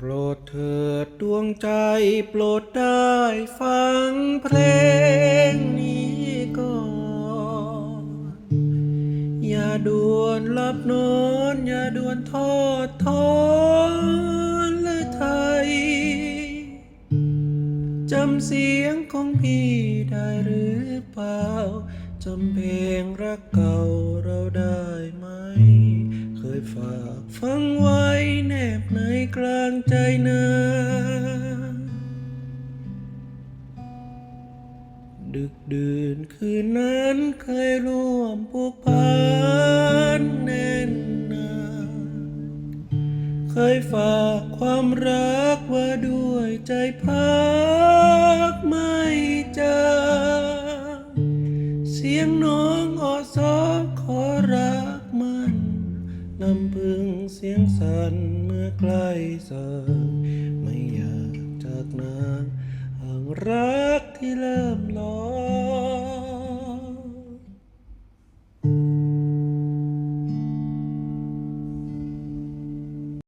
โปรดเถิดดวงใจโปรดได้ฟังเพลงนี้ก่อน อย่าด่วนหลับนอน อย่าด่วนทอดทอนและไทยจำเสียงของพี่ได้หรือเปล่าจำเพลงรักเก่าเราากฟังไว้แนบในกลางใจนาดึกดื่นคืนนั้นเคยร่วมผูกพันแน่นหนาเคยฝากความรักไว่าด้วยใจพักไม่จางเสียงน้องออซอขอ น้ำพึ่งเสียงสั่นเมื่อใกล้สางไม่อยากจากนางห่างรักที่เริ่มลอย